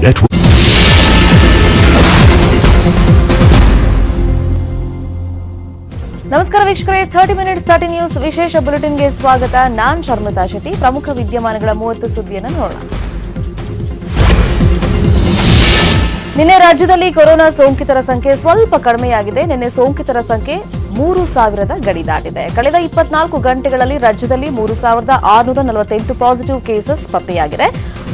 Network. ನಮಸ್ಕಾರ ವೀಕ್ಷಕರೇ thirty minutes thirty news ವಿಶೇಷ ಬುಲೆಟಿನ್ಗೆ ಸ್ವಾಗತ. ನಾನ್ ಶರ್ಮಿತಾ ಶೆಟ್ಟಿ, ಪ್ರಮುಖ ವಿದ್ಯಮಾನಗಳ ಮೂವತ್ತು ಸುದ್ದಿಯನ್ನು ನೋಡೋಣ. ನಿನ್ನೆ ರಾಜ್ಯದಲ್ಲಿ ಕೊರೋನಾ ಸೋಂಕಿತರ ಸಂಖ್ಯೆ ಸ್ವಲ್ಪ ಕಡಿಮೆಯಾಗಿದೆ. ನಿನ್ನೆ ಸೋಂಕಿತರ ಸಂಖ್ಯೆ ಮೂರು ಸಾವಿರದ ಗಡಿ ದಾಟಿದೆ. ಕಳೆದ ಇಪ್ಪತ್ನಾಲ್ಕು ಗಂಟೆಗಳಲ್ಲಿ ರಾಜ್ಯದಲ್ಲಿ ಮೂರು ಸಾವಿರದ ಆರುನೂರ ನಲವತ್ತೆಂಟು ಪಾಸಿಟಿವ್ ಕೇಸಸ್ ಪತ್ತೆಯಾಗಿದೆ.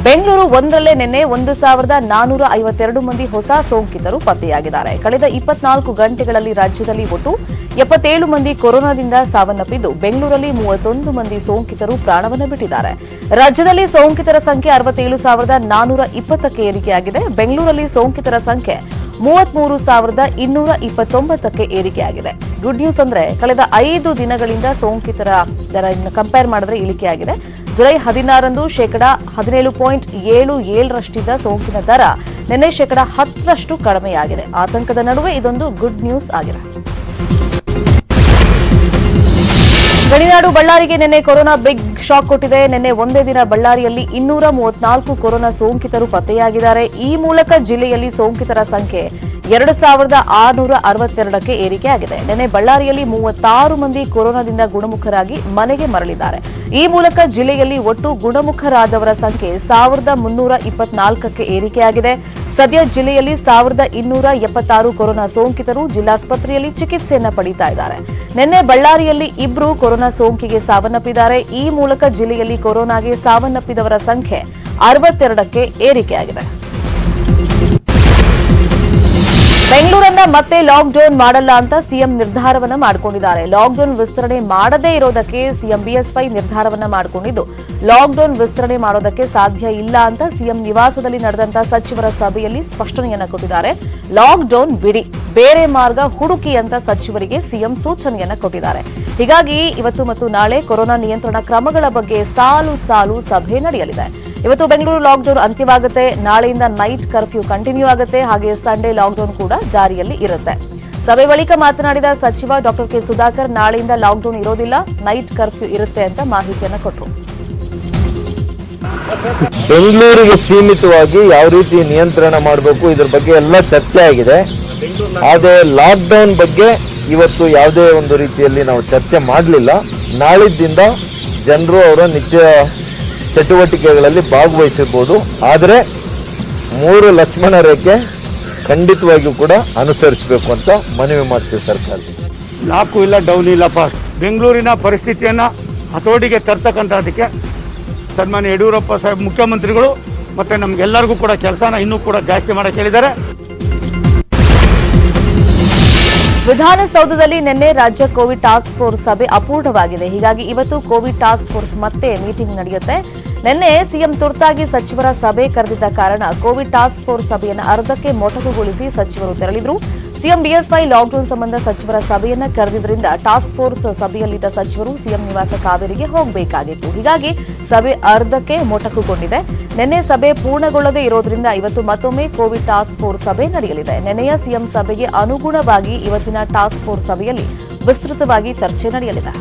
ಬೆಂಗಳೂರು ಒಂದರಲ್ಲೇ ನಿನ್ನೆ ಒಂದು ಸಾವಿರದ ನಾನೂರ ಐವತ್ತೆರಡು ಮಂದಿ ಹೊಸ ಸೋಂಕಿತರು ಪತ್ತೆಯಾಗಿದ್ದಾರೆ. ಕಳೆದ ಇಪ್ಪತ್ನಾಲ್ಕು ಗಂಟೆಗಳಲ್ಲಿ ರಾಜ್ಯದಲ್ಲಿ ಒಟ್ಟು ಎಪ್ಪತ್ತೇಳು ಮಂದಿ ಕೊರೋನಾದಿಂದ ಸಾವನ್ನಪ್ಪಿದ್ದು, ಬೆಂಗಳೂರಲ್ಲಿ ಮೂವತ್ತೊಂದು ಮಂದಿ ಸೋಂಕಿತರು ಪ್ರಾಣವನ್ನು ಬಿಟ್ಟಿದ್ದಾರೆ. ರಾಜ್ಯದಲ್ಲಿ ಸೋಂಕಿತರ ಸಂಖ್ಯೆ ಅರವತ್ತೇಳು ಸಾವಿರದ ನಾನೂರ ಇಪ್ಪತ್ತಕ್ಕೆ ಏರಿಕೆಯಾಗಿದೆ. ಬೆಂಗಳೂರಲ್ಲಿ ಸೋಂಕಿತರ ಸಂಖ್ಯೆ ಮೂವತ್ಮೂರು ಸಾವಿರದ ಇನ್ನೂರ ಇಪ್ಪತ್ತೊಂಬತ್ತಕ್ಕೆ ಏರಿಕೆಯಾಗಿದೆ. ಗುಡ್ ನ್ಯೂಸ್ ಅಂದ್ರೆ, ಕಳೆದ ಐದು ದಿನಗಳಿಂದ ಸೋಂಕಿತರ ದರ ಕಂಪೇರ್ ಮಾಡಿದ್ರೆ ಇಳಿಕೆಯಾಗಿದೆ. ಜುಲೈ ಹದಿನಾರಂದು ಶೇಕಡ ಹದಿನೇಳು ಪಾಯಿಂಟ್ ಏಳು ಏಳರಷ್ಟಿದ್ದ ಸೋಂಕಿನ ದರ ನಿನ್ನೆ ಶೇಕಡ ಹತ್ತರಷ್ಟು ಕಡಿಮೆಯಾಗಿದೆ. ಆತಂಕದ ನಡುವೆ ಇದೊಂದು ಗುಡ್ ನ್ಯೂಸ್ ಆಗಿದೆ. ಗಡಿನಾಡು ಬಳ್ಳಾರಿಗೆ ನಿನ್ನೆ ಕೊರೋನಾ ಬಿಗ್ ಶಾಕ್ ಕೊಟ್ಟಿದೆ. ನಿನ್ನೆ ಒಂದೇ ದಿನ ಬಳ್ಳಾರಿಯಲ್ಲಿ ಇನ್ನೂರ ಮೂವತ್ನಾಲ್ಕು ಕೊರೋನಾ ಸೋಂಕಿತರು ಪತ್ತೆಯಾಗಿದ್ದಾರೆ. ಈ ಮೂಲಕ ಜಿಲ್ಲೆಯಲ್ಲಿ ಸೋಂಕಿತರ ಸಂಖ್ಯೆ ಎರಡು ಸಾವಿರದ ಆರುನೂರ ಅರವತ್ತೆರಡಕ್ಕೆ ಏರಿಕೆಯಾಗಿದೆ ನಿನ್ನೆ ಬಳ್ಳಾರಿಯಲ್ಲಿ ಮೂವತ್ತಾರು ಮಂದಿ ಕೊರೋನಾದಿಂದ ಗುಣಮುಖರಾಗಿ ಮನೆಗೆ ಮರಳಿದ್ದಾರೆ. ಈ ಮೂಲಕ ಜಿಲ್ಲೆಯಲ್ಲಿ ಒಟ್ಟು ಗುಣಮುಖರಾದವರ ಸಂಖ್ಯೆ ಸಾವಿರದ ಮುನ್ನೂರ ಇಪ್ಪತ್ನಾಲ್ಕಕ್ಕೆ ಏರಿಕೆಯಾಗಿದೆ ಸದ್ಯ ಜಿಲ್ಲೆಯಲ್ಲಿ ಸಾವಿರದ ಇನ್ನೂರ ಎಪ್ಪತ್ತಾರು ಕೊರೋನಾ ಸೋಂಕಿತರು ಜಿಲ್ಲಾಸ್ಪತ್ರೆಯಲ್ಲಿ ಚಿಕಿತ್ಸೆಯನ್ನು ಪಡೀತಾ ಇದ್ದಾರೆ. ನಿನ್ನೆ ಬಳ್ಳಾರಿಯಲ್ಲಿ ಇಬ್ರು ಕೊರೋನಾ ಸೋಂಕಿಗೆ ಸಾವನ್ನಪ್ಪಿದ್ದಾರೆ. ಈ ಮೂಲಕ ಜಿಲ್ಲೆಯಲ್ಲಿ ಕೊರೋನಾಗೆ ಸಾವನ್ನಪ್ಪಿದವರ ಸಂಖ್ಯೆ ಅರವತ್ತೆರಡಕ್ಕೆ ಏರಿಕೆಯಾಗಿದೆ. ಬೆಂಗಳೂರನ್ನ ಮತ್ತೆ ಲಾಕ್ಡೌನ್ ಮಾಡಲ್ಲ ಅಂತ ಸಿಎಂ ನಿರ್ಧಾರವನ್ನ ಮಾಡಿಕೊಂಡಿದ್ದಾರೆ. ಲಾಕ್ಡೌನ್ ವಿಸ್ತರಣೆ ಮಾಡದೇ ಇರೋದಕ್ಕೆ ಸಿಎಂ ಬಿಎಸ್ವೈ ನಿರ್ಧಾರವನ್ನ ಮಾಡಿಕೊಂಡಿದ್ದು. ಲಾಕ್ಡೌನ್ ವಿಸ್ತರಣೆ ಮಾಡೋದಕ್ಕೆ ಸಾಧ್ಯ ಇಲ್ಲ ಅಂತ ಸಿಎಂ ನಿವಾಸದಲ್ಲಿ ನಡೆದಂತ ಸಚಿವರ ಸಭೆಯಲ್ಲಿ ಸ್ಪಷ್ಟನೆಯನ್ನ ಕೊಟ್ಟಿದ್ದಾರೆ. ಲಾಕ್ಡೌನ್ ಬಿಡಿ, ಬೇರೆ ಮಾರ್ಗ ಹುಡುಕಿ ಅಂತ ಸಚಿವರಿಗೆ ಸಿಎಂ ಸೂಚನೆಯನ್ನ ಕೊಟ್ಟಿದ್ದಾರೆ. ಹೀಗಾಗಿ ಇವತ್ತು ಮತ್ತು ನಾಳೆ ಕೊರೋನಾ ನಿಯಂತ್ರಣ ಕ್ರಮಗಳ ಬಗ್ಗೆ ಸಾಲು ಸಾಲು ಸಭೆ ನಡೆಯಲಿದೆ. ಇವತ್ತು ಬೆಂಗಳೂರು ಲಾಕ್ಡೌನ್ ಅಂತ್ಯವಾಗುತ್ತೆ. ನಾಳೆಯಿಂದ ನೈಟ್ ಕರ್ಫ್ಯೂ ಕಂಟಿನ್ಯೂ ಆಗುತ್ತೆ. ಹಾಗೆ ಸಂಡೇ ಲಾಕ್ಡೌನ್ ಕೂಡ ಜಾರಿಯಲ್ಲಿ ಇರುತ್ತೆ. ಸಭೆ ಬಳಿಕ ಮಾತನಾಡಿದ ಸಚಿವ ಡಾಕ್ಟರ್ ಕೆ. ಸುಧಾಕರ್, ನಾಳೆಯಿಂದ ಲಾಕ್ಡೌನ್ ಇರೋದಿಲ್ಲ, ನೈಟ್ ಕರ್ಫ್ಯೂ ಇರುತ್ತೆ ಅಂತ ಮಾಹಿತಿಯನ್ನು ಕೊಟ್ಟರು ಬೆಂಗಳೂರಿಗೆ ಸೀಮಿತವಾಗಿ ಯಾವ ರೀತಿ ನಿಯಂತ್ರಣ ಮಾಡಬೇಕು, ಇದ್ರ ಬಗ್ಗೆ ಎಲ್ಲ ಚರ್ಚೆ ಆಗಿದೆ. ಆದರೆ ಲಾಕ್ಡೌನ್ ಬಗ್ಗೆ ಇವತ್ತು ಯಾವುದೇ ಒಂದು ರೀತಿಯಲ್ಲಿ ನಾವು ಚರ್ಚೆ ಮಾಡಲಿಲ್ಲ. ನಾಳಿದ್ದಿಂದ ಜನರು ಅವರ ನಿತ್ಯ ಚಟುವಟಿಕೆಗಳಲ್ಲಿ ಭಾಗವಹಿಸಬಹುದು. ಆದರೆ ಮೂರು ಲಕ್ಷ್ಮಣ ರೇಖೆ ಖಂಡಿತವಾಗಿಯೂ ಕೂಡ ಅನುಸರಿಸಬೇಕು ಅಂತ ಮನವಿ ಮಾಡ್ತೀವಿ ಸರ್ಕಾರ ಲಾಕು ಇಲ್ಲ, ಡೌನ್ ಇಲ್ಲ ಇಲ್ಲಪ್ಪ ಬೆಂಗಳೂರಿನ ಪರಿಸ್ಥಿತಿಯನ್ನು ಹತೋಟಿಗೆ ತರ್ತಕ್ಕಂಥದ್ದಕ್ಕೆ ಸನ್ಮಾನ್ಯ ಯಡಿಯೂರಪ್ಪ ಸಾಹೇಬ್ ಮುಖ್ಯಮಂತ್ರಿಗಳು ಮತ್ತು ನಮಗೆಲ್ಲರಿಗೂ ಕೂಡ ಕೆಲಸನ ಇನ್ನೂ ಕೂಡ ಜಾಸ್ತಿ ಮಾಡಕ್ಕೆ ಹೇಳಿದ್ದಾರೆ. ವಿಧಾನಸೌಧದಲ್ಲಿ ನಿನ್ನೆ ರಾಜ್ಯ ಕೋವಿಡ್ ಟಾಸ್ಕ್ ಫೋರ್ಸ್ ಸಭೆ ಅಪೂರ್ಣವಾಗಿದೆ. ಹೀಗಾಗಿ ಇವತ್ತು ಕೋವಿಡ್ ಟಾಸ್ಕ್ ಫೋರ್ಸ್ ಮತ್ತೆ ಮೀಟಿಂಗ್ ನಡೆಯುತ್ತೆ. ನಿನ್ನೆ ಸಿಎಂ ತುರ್ತಾಗಿ ಸಚಿವರ ಸಭೆ ಕರೆದಿದ್ದ ಕಾರಣ ಕೋವಿಡ್ ಟಾಸ್ಕ್ ಫೋರ್ಸ್ ಸಭೆಯನ್ನು ಅರ್ಧಕ್ಕೆ ಮೊಟಕುಗೊಳಿಸಿ ಸಚಿವರು ತೆರಳಿದ್ರು. ಸಿಎಂ ಬಿಎಸ್ವೈ ಲಾಕ್ಡೌನ್ ಸಂಬಂಧ ಸಚಿವರ ಸಭೆಯನ್ನ ಕರೆದಿದ್ದರಿಂದ ಟಾಸ್ಕ್ ಫೋರ್ಸ್ ಸಭೆಯಲ್ಲಿದ್ದ ಸಚಿವರು ಸಿಎಂ ನಿವಾಸ ಕಾವೇರಿಗೆ ಹೋಗಬೇಕಾಗಿತ್ತು. ಹೀಗಾಗಿ ಸಭೆ ಅರ್ಧಕ್ಕೆ ಮೊಟಕುಗೊಂಡಿದೆ. ನಿನ್ನೆ ಸಭೆ ಪೂರ್ಣಗೊಳ್ಳದೇ ಇರೋದ್ರಿಂದ ಇವತ್ತು ಮತ್ತೊಮ್ಮೆ ಕೋವಿಡ್ ಟಾಸ್ಕ್ ಫೋರ್ಸ್ ಸಭೆ ನಡೆಯಲಿದೆ. ನಿನ್ನೆಯ ಸಿಎಂ ಸಭೆಗೆ ಅನುಗುಣವಾಗಿ ಇವತ್ತಿನ ಟಾಸ್ಕ್ ಫೋರ್ಸ್ ಸಭೆಯಲ್ಲಿ ವಿಸ್ತೃತವಾಗಿ ಚರ್ಚೆ ನಡೆಯಲಿದೆ.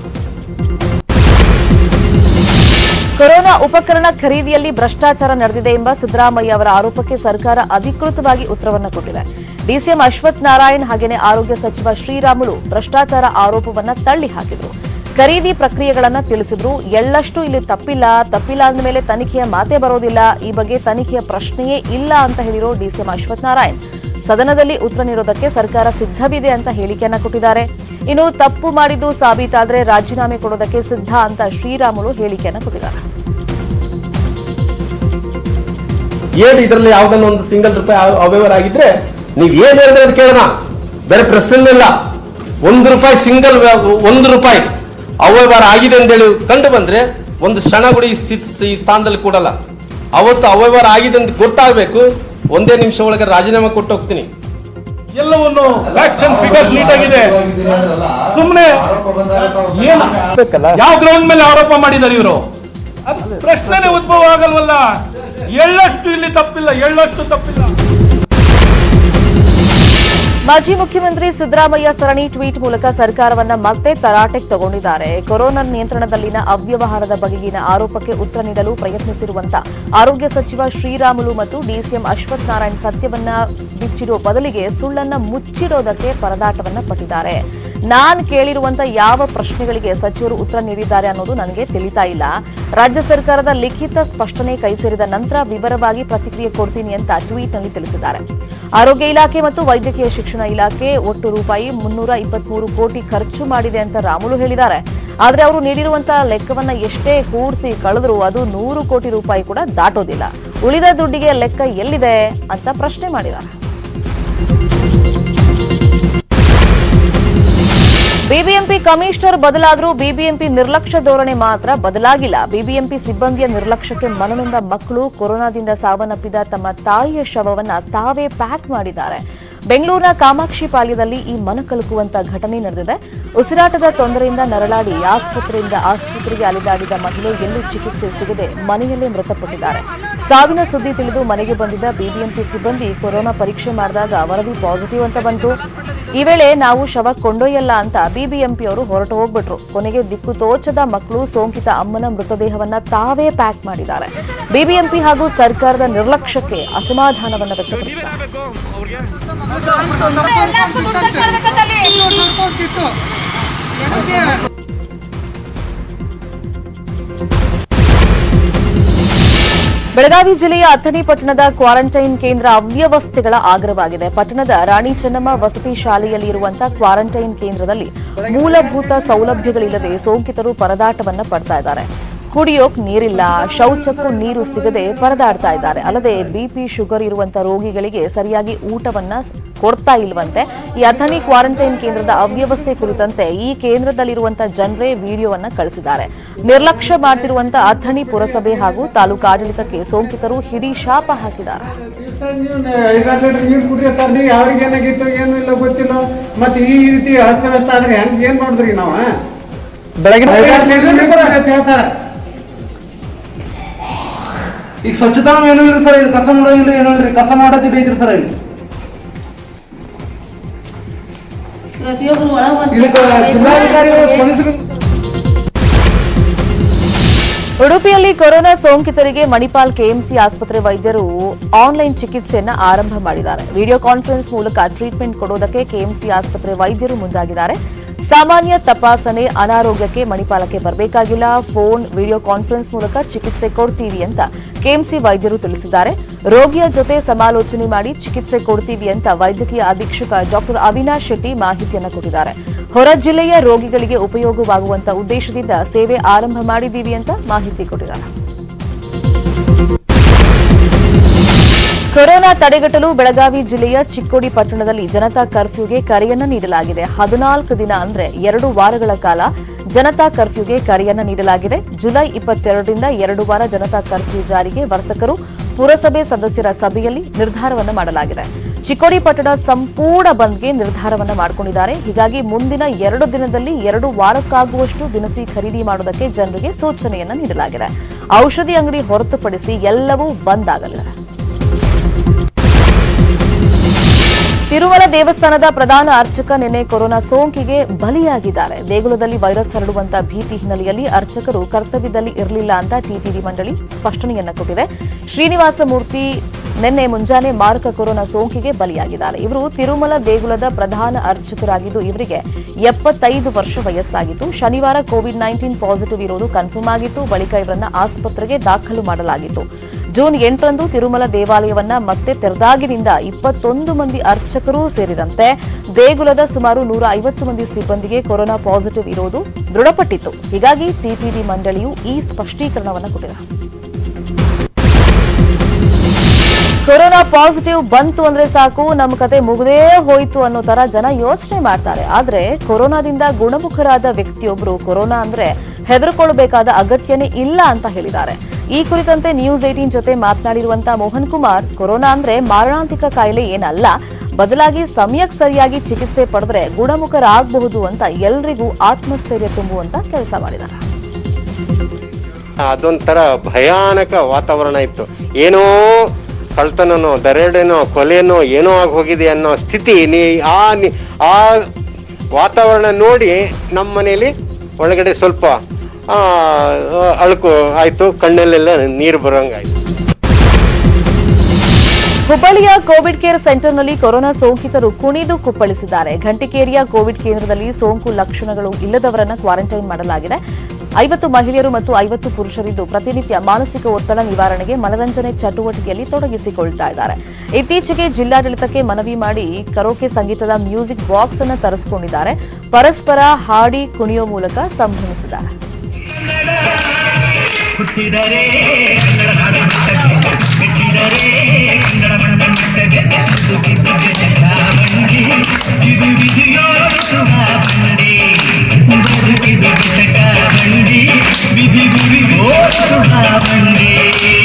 ಕೊರೋನಾ ಉಪಕರಣ ಖರೀದಿಯಲ್ಲಿ ಭ್ರಷ್ಟಾಚಾರ ನಡೆದಿದೆ ಎಂಬ ಸಿದ್ದರಾಮಯ್ಯ ಅವರ ಆರೋಪಕ್ಕೆ ಸರ್ಕಾರ ಅಧಿಕೃತವಾಗಿ ಉತ್ತರವನ್ನು ಕೊಟ್ಟಿದೆ. ಡಿಸಿಎಂ ಅಶ್ವಥ್ ನಾರಾಯಣ್ ಹಾಗೆಯೇ ಆರೋಗ್ಯ ಸಚಿವ ಶ್ರೀರಾಮುಲು ಭ್ರಷ್ಟಾಚಾರ ಆರೋಪವನ್ನ ತಳ್ಳಿ ಹಾಕಿದ್ರು. ಖರೀದಿ ಪ್ರಕ್ರಿಯೆಗಳನ್ನು ತಿಳಿಸಿದ್ರು. ಎಳ್ಳಷ್ಟು ಇಲ್ಲಿ ತಪ್ಪಿಲ್ಲ ತಪ್ಪಿಲ್ಲ ಅಂದಮೇಲೆ ತನಿಖೆಯ ಮಾತೆ ಬರೋದಿಲ್ಲ. ಈ ಬಗ್ಗೆ ತನಿಖೆಯ ಪ್ರಶ್ನೆಯೇ ಇಲ್ಲ ಅಂತ ಹೇಳಿರೋ ಡಿಸಿಎಂ ಅಶ್ವಥ್ ನಾರಾಯಣ್. ಸದನದಲ್ಲಿ ಉತ್ತರ ನೀಡೋದಕ್ಕೆ ಸರ್ಕಾರ ಸಿದ್ಧವಿದೆ ಅಂತ ಹೇಳಿಕೆಯನ್ನ ಕೊಟ್ಟಿದ್ದಾರೆ. ಇನ್ನು ತಪ್ಪು ಮಾಡಿದ್ದು ಸಾಬೀತಾದ್ರೆ ರಾಜೀನಾಮೆ ಕೊಡೋದಕ್ಕೆ ಸಿದ್ಧ ಅಂತ ಶ್ರೀರಾಮುಲು ಹೇಳಿಕೆಯನ್ನ ಕೊಟ್ಟಿದ್ದಾರೆ. ಏನು ಇದರಲ್ಲಿ ಯಾವುದನ್ನು ಒಂದು ಸಿಂಗಲ್ ರೂಪಾಯಿ ಅವ- ಅವ್ಯವಹಾರ ಆಗಿದ್ರೆ ನೀವ್ ಏನ್ ಹೇಳಿದ್ರೆ ಅಂತ ಕೇಳೋಣ. ಬೇರೆ ಪ್ರಶ್ನೆ ಇಲ್ಲ. ಒಂದು ರೂಪಾಯಿ ಸಿಂಗಲ್ ಒಂದು ರೂಪಾಯಿ ಅವ್ಯವಹಾರ ಆಗಿದೆ ಅಂತ ಹೇಳಿ ಕಂಡು ಬಂದ್ರೆ ಒಂದು ಕ್ಷಣ ಕೂಡ ಈ ಸ್ಥಿತಿ ಈ ಸ್ಥಾನದಲ್ಲಿ ಕೂಡಲ್ಲ. ಅವತ್ತು ಅವ್ಯವಹಾರ ಆಗಿದೆ ಅಂತ ಗೊತ್ತಾಗಬೇಕು. ಒಂದೇ ನಿಮಿಷ ಒಳಗೆ ರಾಜೀನಾಮೆ ಕೊಟ್ಟು ಹೋಗ್ತೀನಿ. ಎಲ್ಲವನ್ನು ಫಿಗರ್ ನೀಟ್ ಆಗಿದೆ. ಸುಮ್ಮನೆ ಏನು? ಯಾವ ಗ್ರೌಂಡ್ ಮೇಲೆ ಆರೋಪ ಮಾಡಿದ್ದಾರೆ ಇವರು? ಪ್ರಶ್ನೆ ಉದ್ಭವ ಆಗಲ್ವಲ್ಲ? ಎಳ್ಳಷ್ಟು ಇಲ್ಲಿ ತಪ್ಪಿಲ್ಲ ಎಳ್ಳಷ್ಟು ತಪ್ಪಿಲ್ಲ. ಮಾಜಿ ಮುಖ್ಯಮಂತ್ರಿ ಸಿದ್ದರಾಮಯ್ಯ ಸರಣಿ ಟ್ವೀಟ್ ಮೂಲಕ ಸರ್ಕಾರವನ್ನ ಮತ್ತೆ ತರಾಟೆಗೆ ತಗೊಂಡಿದ್ದಾರೆ. ಕೊರೋನಾ ನಿಯಂತ್ರಣದಲ್ಲಿನ ಅವ್ಯವಹಾರದ ಬಗೆಗಿನ ಆರೋಪಕ್ಕೆ ಉತ್ತರ ನೀಡಲು ಪ್ರಯತ್ನಿಸಿರುವಂತ ಆರೋಗ್ಯ ಸಚಿವ ಶ್ರೀರಾಮುಲು ಮತ್ತು ಡಿಸಿಎಂ ಅಶ್ವಥ್ ನಾರಾಯಣ್ ಸತ್ಯವನ್ನ ಬಿಚ್ಚಿಡುವ ಬದಲಿಗೆ ಸುಳ್ಳನ್ನ ಮುಚ್ಚಿಡೋದಕ್ಕೆ ಪರದಾಟವನ್ನ ಪಟ್ಟಿದ್ದಾರೆ. ನಾನು ಕೇಳಿರುವಂತ ಯಾವ ಪ್ರಶ್ನೆಗಳಿಗೆ ಸಚಿವರು ಉತ್ತರ ನೀಡಿದ್ದಾರೆ ಅನ್ನೋದು ನನಗೆ ತಿಳಿತಾ ಇಲ್ಲ. ರಾಜ್ಯ ಸರ್ಕಾರದ ಲಿಖಿತ ಸ್ಪಷ್ಟನೆ ಕೈ ಸೇರಿದ ನಂತರ ವಿವರವಾಗಿ ಪ್ರತಿಕ್ರಿಯೆ ಕೊಡ್ತೀನಿ ಅಂತ ಟ್ವೀಟ್ನಲ್ಲಿ ತಿಳಿಸಿದ್ದಾರೆ. ಆರೋಗ್ಯ ಇಲಾಖೆ ಮತ್ತು ವೈದ್ಯಕೀಯ ಶಿಕ್ಷಣ ಇಲಾಖೆ ಒಟ್ಟು ರೂಪಾಯಿ ಮುನ್ನೂರ ಇಪ್ಪತ್ಮೂರು ಕೋಟಿ ಖರ್ಚು ಮಾಡಿದೆ ಅಂತ ರಾಮುಲು ಹೇಳಿದ್ದಾರೆ. ಆದರೆ ಅವರು ನೀಡಿರುವಂತಹ ಲೆಕ್ಕವನ್ನ ಎಷ್ಟೇ ಕೂಡಿಸಿ ಕಳೆದ್ರು ಅದು ನೂರು ಕೋಟಿ ರೂಪಾಯಿ ಕೂಡ ದಾಟೋದಿಲ್ಲ. ಉಳಿದ ದುಡ್ಡಿಗೆ ಲೆಕ್ಕ ಎಲ್ಲಿದೆ ಅಂತ ಪ್ರಶ್ನೆ ಮಾಡಿದ್ದಾರೆ. ಬಿಬಿಎಂಪಿ ಕಮಿಷನರ್ ಬದಲಾದರೂ ಬಿಬಿಎಂಪಿ ನಿರ್ಲಕ್ಷ್ಯ ಧೋರಣೆ ಮಾತ್ರ ಬದಲಾಗಿಲ್ಲ. ಬಿಬಿಎಂಪಿ ಸಿಬ್ಬಂದಿಯ ನಿರ್ಲಕ್ಷ್ಯಕ್ಕೆ ಮನನೊಂದ ಮಕ್ಕಳು ಕೊರೋನಾದಿಂದ ಸಾವನ್ನಪ್ಪಿದ ತಮ್ಮ ತಾಯಿಯ ಶವವನ್ನ ತಾವೇ ಪ್ಯಾಕ್ ಮಾಡಿದ್ದಾರೆ. ಬೆಂಗಳೂರಿನ ಕಾಮಾಕ್ಷಿ ಪಾಳ್ಯದಲ್ಲಿ ಈ ಮನಕಲುಕುವಂತ ಘಟನೆ ನಡೆದಿದೆ. ಉಸಿರಾಟದ ತೊಂದರೆಯಿಂದ ನರಳಾಡಿ ಆಸ್ಪತ್ರೆಯಿಂದ ಆಸ್ಪತ್ರೆಗೆ ಅಲೆದಾಡಿದ ಮಹಿಳೆ ಎಲ್ಲೂ ಚಿಕಿತ್ಸೆ ಸಿಗದೆ ಮನೆಯಲ್ಲೇ ಮೃತಪಟ್ಟಿದ್ದಾರೆ. ಸಾವಿನ ಸುದ್ದಿ ತಿಳಿದು ಮನೆಗೆ ಬಂದಿದ್ದ ಬಿಬಿಎಂಪಿ ಸಿಬ್ಬಂದಿ ಕೊರೋನಾ ಪರೀಕ್ಷೆ ಮಾಡಿದಾಗ ವರದಿ ಪಾಸಿಟಿವ್ ಅಂತ ಬಂತು. ಈ ವೇಳೆ ನಾವು ಶವ ಕೊಂಡೊಯ್ಯಲ್ಲ ಅಂತ ಬಿಬಿಎಂಪಿ ಅವರು ಹೊರಟು ಹೋಗ್ಬಿಟ್ರು. ಕೊನೆಗೆ ದಿಕ್ಕು ತೋಚದ ಮಕ್ಕಳು ಸೋಂಕಿತ ಅಮ್ಮನ ಮೃತದೇಹವನ್ನ ತಾವೇ ಪ್ಯಾಕ್ ಮಾಡಿದ್ದಾರೆ. ಬಿಬಿಎಂಪಿ ಹಾಗೂ ಸರ್ಕಾರದ ನಿರ್ಲಕ್ಷ್ಯಕ್ಕೆ ಅಸಮಾಧಾನವನ್ನ ವ್ಯಕ್ತಪಡಿಸಿದ್ದಾರೆ. ಬೆಳಗಾವಿ ಜಿಲ್ಲೆಯ ಅಥಣಿ ಪಟ್ಟಣದ ಕ್ವಾರಂಟೈನ್ ಕೇಂದ್ರ ಅವ್ಯವಸ್ಥೆಗಳ ಆಗ್ರವಾಗಿದೆ ಪಟ್ಟಣದ ರಾಣಿ ಚೆನ್ನಮ್ಮ ವಸತಿ ಶಾಲೆಯಲ್ಲಿರುವಂತಹ ಕ್ವಾರಂಟೈನ್ ಕೇಂದ್ರದಲ್ಲಿ ಮೂಲಭೂತ ಸೌಲಭ್ಯಗಳಿಲ್ಲದೆ ಸೋಂಕಿತರು ಪರದಾಟವನ್ನು ಪಡ್ತಾ ಇದ್ದಾರೆ. ಕುಡಿಯೋಕ್ ನೀರಿಲ್ಲ ಶೌಚಕ್ಕೂ ನೀರು ಸಿಗದೆ ಪರದಾಡ್ತಾ ಇದ್ದಾರೆ. ಅಲ್ಲದೆ ಬಿಪಿ ಶುಗರ್ ಇರುವಂತ ರೋಗಿಗಳಿಗೆ ಸರಿಯಾಗಿ ಊಟವನ್ನ ಕೊಡ್ತಾ ಇಲ್ವಂತೆ. ಈ ಅಥಣಿ ಕ್ವಾರಂಟೈನ್ ಕೇಂದ್ರದ ಅವ್ಯವಸ್ಥೆ ಕುರಿತಂತೆ ಈ ಕೇಂದ್ರದಲ್ಲಿರುವಂತಹ ಜನರೇ ವಿಡಿಯೋವನ್ನ ಕಳಿಸಿದ್ದಾರೆ. ನಿರ್ಲಕ್ಷ್ಯ ಮಾಡ್ತಿರುವಂತ ಅಥಣಿ ಪುರಸಭೆ ಹಾಗೂ ತಾಲೂಕಾಡಳಿತಕ್ಕೆ ಸೋಂಕಿತರು ಹಿಡಿ ಶಾಪ ಹಾಕಿದ್ದಾರೆ. ಮತ್ತೆ ಈ ರೀತಿ ಅಸ್ತವ್ಯಸ್ತ ಆದ್ರೆ ಹೆಂಗ್ ಏನ್ ಮಾಡಿದ್ರಿ ನಾವ? ಬೆಳಗಿನ ಹೇಳ್ತಾರ ಈಗ ಸ್ವಚ್ಛತಾ ಏನೂ ಇಲ್ರಿ ಸರ್ ಇಲ್ಲಿ ಕಸ ಮಾಡೋದಿಲ್ರಿ ಏನೂ ಇಲ್ರಿ ಕಸ ಮಾಡೋದಿಲ್ಲ ಐತ್ರಿ ಸರ್ ಇಲ್ಲಿ. ಪ್ರತಿಯೊಬ್ರು ಜಿಲ್ಲಾಧಿಕಾರಿಗಳು ಸ್ಪಂದಿಸಬೇಕು ಉಡುಪಿಯಲ್ಲಿ ಕೊರೋನಾ ಸೋಂಕಿತರಿಗೆ ಮಣಿಪಾಲ್ ಕೆಎಂಸಿ ಆಸ್ಪತ್ರೆ ವೈದ್ಯರು ಆನ್ಲೈನ್ ಚಿಕಿತ್ಸೆಯನ್ನು ಆರಂಭ ಮಾಡಿದ್ದಾರೆ. ವಿಡಿಯೋ ಕಾನ್ಫರೆನ್ಸ್ ಮೂಲಕ ಟ್ರೀಟ್ಮೆಂಟ್ ಕೊಡೋದಕ್ಕೆ ಕೆಎಂಸಿ ಆಸ್ಪತ್ರೆ ವೈದ್ಯರು ಮುಂದಾಗಿದ್ದಾರೆ. ಸಾಮಾನ್ಯ ತಪಾಸಣೆ ಅನಾರೋಗ್ಯಕ್ಕೆ ಮಣಿಪಾಲಕ್ಕೆ ಬರಬೇಕಾಗಿಲ್ಲ. ಫೋನ್, ವಿಡಿಯೋ ಕಾನ್ಫರೆನ್ಸ್ ಮೂಲಕ ಚಿಕಿತ್ಸೆ ಕೊಡ್ತೀವಿ ಅಂತ ಕೆಎಂಸಿ ವೈದ್ಯರು ತಿಳಿಸಿದ್ದಾರೆ. ರೋಗಿಯ ಜೊತೆ ಸಮಾಲೋಚನೆ ಮಾಡಿ ಚಿಕಿತ್ಸೆ ಕೊಡ್ತೀವಿ ಅಂತ ವೈದ್ಯಕೀಯ ಅಧೀಕ್ಷಕ ಡಾಕ್ಟರ್ ಅವಿನಾಶ್ ಶೆಟ್ಟಿ ಮಾಹಿತಿಯನ್ನು ಕೊಟ್ಟಿದ್ದಾರೆ. ಹೊರ ಜಿಲ್ಲೆಯ ರೋಗಿಗಳಿಗೆ ಉಪಯೋಗವಾಗುವಂತ ಉದ್ದೇಶದಿಂದ ಸೇವೆ ಆರಂಭ ಮಾಡಿದ್ದೀವಿ ಅಂತ ಮಾಹಿತಿ ಕೊಟ್ಟಿದ್ದಾರೆ. ಕೊರೋನಾ ತಡೆಗಟ್ಟಲು ಬೆಳಗಾವಿ ಜಿಲ್ಲೆಯ ಚಿಕ್ಕೋಡಿ ಪಟ್ಟಣದಲ್ಲಿ ಜನತಾ ಕರ್ಫ್ಯೂಗೆ ಕರೆಯನ್ನ ನೀಡಲಾಗಿದೆ. ಹದಿನಾಲ್ಕು ದಿನ ಅಂದರೆ ಎರಡು ವಾರಗಳ ಕಾಲ ಜನತಾ ಕರ್ಫ್ಯೂಗೆ ಕರೆಯನ್ನ ನೀಡಲಾಗಿದೆ. ಜುಲೈ ಇಪ್ಪತ್ತೆರಡರಿಂದ ಎರಡು ವಾರ ಜನತಾ ಕರ್ಫ್ಯೂ ಜಾರಿಗೆ ವರ್ತಕರು ಪುರಸಭೆ ಸದಸ್ಯರ ಸಭೆಯಲ್ಲಿ ನಿರ್ಧಾರವನ್ನು ಮಾಡಲಾಗಿದೆ. ಚಿಕ್ಕೋಡಿ ಪಟ್ಟಣ ಸಂಪೂರ್ಣ ಬಂದ್ಗೆ ನಿರ್ಧಾರವನ್ನು ಮಾಡಿಕೊಂಡಿದ್ದಾರೆ. ಹೀಗಾಗಿ ಮುಂದಿನ ಎರಡು ದಿನದಲ್ಲಿ ಎರಡು ವಾರಕ್ಕಾಗುವಷ್ಟು ದಿನಸಿ ಖರೀದಿ ಮಾಡುವುದಕ್ಕೆ ಜನರಿಗೆ ಸೂಚನೆಯನ್ನು ನೀಡಲಾಗಿದೆ. ಔಷಧಿ ಅಂಗಡಿ ಹೊರತುಪಡಿಸಿ ಎಲ್ಲವೂ ಬಂದ್ ಆಗಲಿದೆ. ತಿರುಮಲ ದೇವಸ್ಥಾನದ ಪ್ರಧಾನ ಅರ್ಚಕ ನಿನ್ನೆ ಕೊರೋನಾ ಸೋಂಕಿಗೆ ಬಲಿಯಾಗಿದ್ದಾರೆ. ದೇಗುಲದಲ್ಲಿ ವೈರಸ್ ಹರಡುವಂತ ಭೀತಿ ಹಿನ್ನೆಲೆಯಲ್ಲಿ ಅರ್ಚಕರು ಕರ್ತವ್ಯದಲ್ಲಿ ಇರಲಿಲ್ಲ ಅಂತ ಟಿಟಿಡಿ ಮಂಡಳಿ ಸ್ಪಷ್ಟನೆಯನ್ನ ಕೊಟ್ಟಿದೆ. ಶ್ರೀನಿವಾಸ ಮೂರ್ತಿ ನಿನ್ನೆ ಮುಂಜಾನೆ ಮಾರಕ ಕೊರೋನಾ ಸೋಂಕಿಗೆ ಬಲಿಯಾಗಿದ್ದಾರೆ. ಇವರು ತಿರುಮಲ ದೇಗುಲದ ಪ್ರಧಾನ ಅರ್ಚಕರಾಗಿದ್ದು, ಇವರಿಗೆ ಎಪ್ಪತ್ತೈದು ವರ್ಷ ವಯಸ್ಸಾಗಿತ್ತು. ಶನಿವಾರ ಕೋವಿಡ್ ನೈನ್ಟೀನ್ ಪಾಸಿಟಿವ್ ಇರೋದು ಕನ್ಫರ್ಮ್ ಆಗಿತ್ತು. ಬಳಿಕ ಇವರನ್ನ ಆಸ್ಪತ್ರೆಗೆ ದಾಖಲು ಮಾಡಲಾಗಿತ್ತು. ಜೂನ್ ಎಂಟರಂದು ತಿರುಮಲ ದೇವಾಲಯವನ್ನ ಮತ್ತೆ ತೆರೆದಾಗಿನಿಂದ ಇಪ್ಪತ್ತೊಂದು ಮಂದಿ ಅರ್ಚಕರೂ ಸೇರಿದಂತೆ ದೇಗುಲದ ಸುಮಾರು ನೂರ ಐವತ್ತು ಮಂದಿ ಸಿಬ್ಬಂದಿಗೆ ಕೊರೋನಾ ಪಾಸಿಟಿವ್ ಇರೋದು ದೃಢಪಟ್ಟಿತ್ತು. ಹೀಗಾಗಿ ಟಿಟಿಡಿ ಮಂಡಳಿಯು ಈ ಸ್ಪಷ್ಟೀಕರಣವನ್ನು ಕೊಟ್ಟಿದೆ. ಕೊರೋನಾ ಪಾಸಿಟಿವ್ ಬಂತು ಅಂದ್ರೆ ಸಾಕು, ನಮ್ಮ ಕತೆ ಮುಗದೇ ಹೋಯ್ತು ಅನ್ನೋ ತರ ಜನ ಯೋಚನೆ ಮಾಡ್ತಾರೆ. ಆದ್ರೆ ಕೊರೋನಾದಿಂದ ಗುಣಮುಖರಾದ ವ್ಯಕ್ತಿಯೊಬ್ರು ಕೊರೋನಾ ಅಂದ್ರೆ ಹೆದರ್ಕೊಳ್ಬೇಕಾದ ಅಗತ್ಯನೇ ಇಲ್ಲ ಅಂತ ಹೇಳಿದ್ದಾರೆ. ಈ ಕುರಿತಂತೆ ನ್ಯೂಸ್ ಏಟೀನ್ ಜೊತೆ ಮಾತನಾಡಿರುವಂತಹ ಮೋಹನ್ ಕುಮಾರ್, ಕೊರೋನಾ ಅಂದ್ರೆ ಮಾರಣಾಂತಿಕ ಕಾಯಿಲೆ ಏನಲ್ಲ, ಬದಲಾಗಿ ಸಮಯಕ್ಕೆ ಸರಿಯಾಗಿ ಚಿಕಿತ್ಸೆ ಪಡೆದ್ರೆ ಗುಣಮುಖರಾಗಬಹುದು ಅಂತ ಎಲ್ರಿಗೂ ಆತ್ಮಸ್ಥೈರ್ಯ ತುಂಬುವಂತ ಕೆಲಸ ಮಾಡಿದ್ದಾರೆ. ಅದೊಂಥರ ಭಯಾನಕ ವಾತಾವರಣ ಇತ್ತು. ಏನೋ ಕಳ್ತನನೋ, ದರೋಡೆನೋ, ಕೊಲೆನೋ ಏನೋ ಆಗಿ ಹೋಗಿದೆ ಅನ್ನೋ ಸ್ಥಿತಿ ನೀ ಆ ಆ ವಾತಾವರಣ ನೋಡಿ ನಮ್ಮ ಮನೇಲಿ ಒಳಗಡೆ ಸ್ವಲ್ಪ ಅಳುಕು ಆಯಿತು, ಕಣ್ಣಲ್ಲೆಲ್ಲ ನೀರು ಬರೋಂಗಾಯ್ತು. ಹುಬ್ಬಳ್ಳಿಯ ಕೋವಿಡ್ ಕೇರ್ ಸೆಂಟರ್ನಲ್ಲಿ ಕೊರೋನಾ ಸೋಂಕಿತರು ಕುಣಿದು ಕುಪ್ಪಳಿಸಿದ್ದಾರೆ. ಘಂಟಿಕೇರಿಯ ಕೋವಿಡ್ ಕೇಂದ್ರದಲ್ಲಿ ಸೋಂಕು ಲಕ್ಷಣಗಳು ಇಲ್ಲದವರನ್ನು ಕ್ವಾರಂಟೈನ್ ಮಾಡಲಾಗಿದೆ. ಐವತ್ತು ಮಹಿಳೆಯರು ಮತ್ತು ಐವತ್ತು ಪುರುಷರಿದ್ದು ಪ್ರತಿನಿತ್ಯ ಮಾನಸಿಕ ಒತ್ತಡ ನಿವಾರಣೆಗೆ ಮನರಂಜನೆ ಚಟುವಟಿಕೆಯಲ್ಲಿ ತೊಡಗಿಸಿಕೊಳ್ತಾ ಇದ್ದಾರೆ. ಇತ್ತೀಚೆಗೆ ಜಿಲ್ಲಾಡಳಿತಕ್ಕೆ ಮನವಿ ಮಾಡಿ ಕರೋಕೆ ಸಂಗೀತದ ಮ್ಯೂಸಿಕ್ ಬಾಕ್ಸ್ ಅನ್ನು ತರಿಸಿಕೊಂಡಿದ್ದಾರೆ. ಪರಸ್ಪರ ಹಾಡಿ ಕುಣಿಯುವ ಮೂಲಕ ಸಂಭ್ರಮಿಸಿದ್ದಾರೆ. విధి గురి గోరు బండి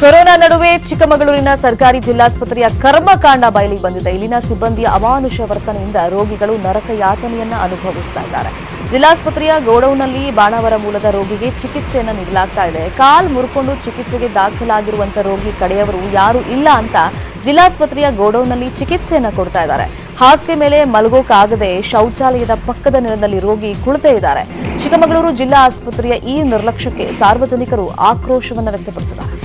ಕೊರೋನಾ ನಡುವೆ ಚಿಕ್ಕಮಗಳೂರಿನ ಸರ್ಕಾರಿ ಜಿಲ್ಲಾಸ್ಪತ್ರೆಯ ಕರ್ಮಕಾಂಡ ಬಯಲಿಗೆ ಬಂದಿದೆ ಇಲ್ಲಿನ ಸಿಬ್ಬಂದಿಯ ಅಮಾನುಷ ವರ್ತನೆಯಿಂದ ರೋಗಿಗಳು ನರಕ ಯಾತನೆಯನ್ನ ಅನುಭವಿಸ್ತಾ ಇದ್ದಾರೆ. ಜಿಲ್ಲಾಸ್ಪತ್ರೆಯ ಗೋಡೌನ್ನಲ್ಲಿ ಬಾಣಾವರ ಮೂಲದ ರೋಗಿಗೆ ಚಿಕಿತ್ಸೆಯನ್ನು ನೀಡಲಾಗ್ತಾ ಇದೆ. ಕಾಲ್ ಮುರ್ಕೊಂಡು ಚಿಕಿತ್ಸೆಗೆ ದಾಖಲಾಗಿರುವಂತ ರೋಗಿ ಕಡೆಯವರು ಯಾರು ಇಲ್ಲ ಅಂತ ಜಿಲ್ಲಾಸ್ಪತ್ರೆಯ ಗೋಡೌನ್ನಲ್ಲಿ ಚಿಕಿತ್ಸೆಯನ್ನು ಕೊಡ್ತಾ ಇದ್ದಾರೆ. ಹಾಸಿಗೆ ಮೇಲೆ ಮಲಗೋಕಾಗದೆ ಶೌಚಾಲಯದ ಪಕ್ಕದ ನೆಲದಲ್ಲಿ ರೋಗಿ ಕುಳಿತೇ ಇದ್ದಾರೆ. ಚಿಕ್ಕಮಗಳೂರು ಜಿಲ್ಲಾ ಆಸ್ಪತ್ರೆಯ ಈ ನಿರ್ಲಕ್ಷ್ಯಕ್ಕೆ ಸಾರ್ವಜನಿಕರು ಆಕ್ರೋಶವನ್ನು ವ್ಯಕ್ತಪಡಿಸಿದ್ದಾರೆ.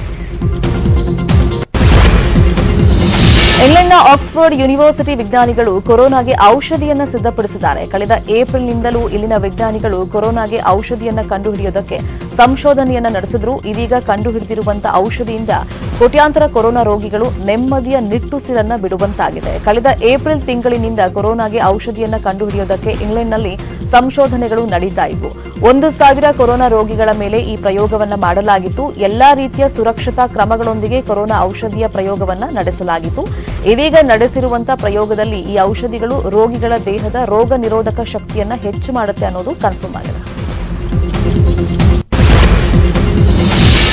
ಇಂಗ್ಲೆಂಡ್ನ ಆಕ್ಸ್ಫರ್ಡ್ ಯೂನಿವರ್ಸಿಟಿ ವಿಜ್ಞಾನಿಗಳು ಕೊರೋನಾಗೆ ಔಷಧಿಯನ್ನ ಸಿದ್ಧಪಡಿಸಿದ್ದಾರೆ. ಕಳೆದ ಏಪ್ರಿಲ್ನಿಂದಲೂ ಇಲ್ಲಿನ ವಿಜ್ಞಾನಿಗಳು ಕೊರೋನಾಗೆ ಔಷಧಿಯನ್ನ ಕಂಡುಹಿಡಿಯೋದಕ್ಕೆ ಸಂಶೋಧನೆಯನ್ನ ನಡೆಸಿದ್ರು. ಇದೀಗ ಕಂಡುಹಿಡಿದಿರುವಂತಹ ಔಷಧಿಯಿಂದ ಕೋಟ್ಯಾಂತರ ಕೊರೋನಾ ರೋಗಿಗಳು ನೆಮ್ಮದಿಯ ನಿಟ್ಟುಸಿರನ್ನ ಬಿಡುವಂತಾಗಿದೆ. ಕಳೆದ ಏಪ್ರಿಲ್ ತಿಂಗಳಿನಿಂದ ಕೊರೋನಾಗೆ ಔಷಧಿಯನ್ನ ಕಂಡುಹಿಡಿಯೋದಕ್ಕೆ ಇಂಗ್ಲೆಂಡ್ನಲ್ಲಿ ಸಂಶೋಧನೆಗಳು ನಡೀತಾ ಇದ್ವು. ಒಂದು ಸಾವಿರ ಕೊರೋನಾ ರೋಗಿಗಳ ಮೇಲೆ ಈ ಪ್ರಯೋಗವನ್ನು ಮಾಡಲಾಗಿತ್ತು. ಎಲ್ಲಾ ರೀತಿಯ ಸುರಕ್ಷತಾ ಕ್ರಮಗಳೊಂದಿಗೆ ಕೊರೋನಾ ಔಷಧಿಯ ಪ್ರಯೋಗವನ್ನು ನಡೆಸಲಾಗಿತ್ತು. ಇದೀಗ ನಡೆಸಿರುವಂತಹ ಪ್ರಯೋಗದಲ್ಲಿ ಈ ಔಷಧಿಗಳು ರೋಗಿಗಳ ದೇಹದ ರೋಗ ನಿರೋಧಕ ಶಕ್ತಿಯನ್ನು ಹೆಚ್ಚು ಮಾಡುತ್ತೆ ಅನ್ನೋದು ಕನ್ಫರ್ಮ್ ಆಗಿದೆ.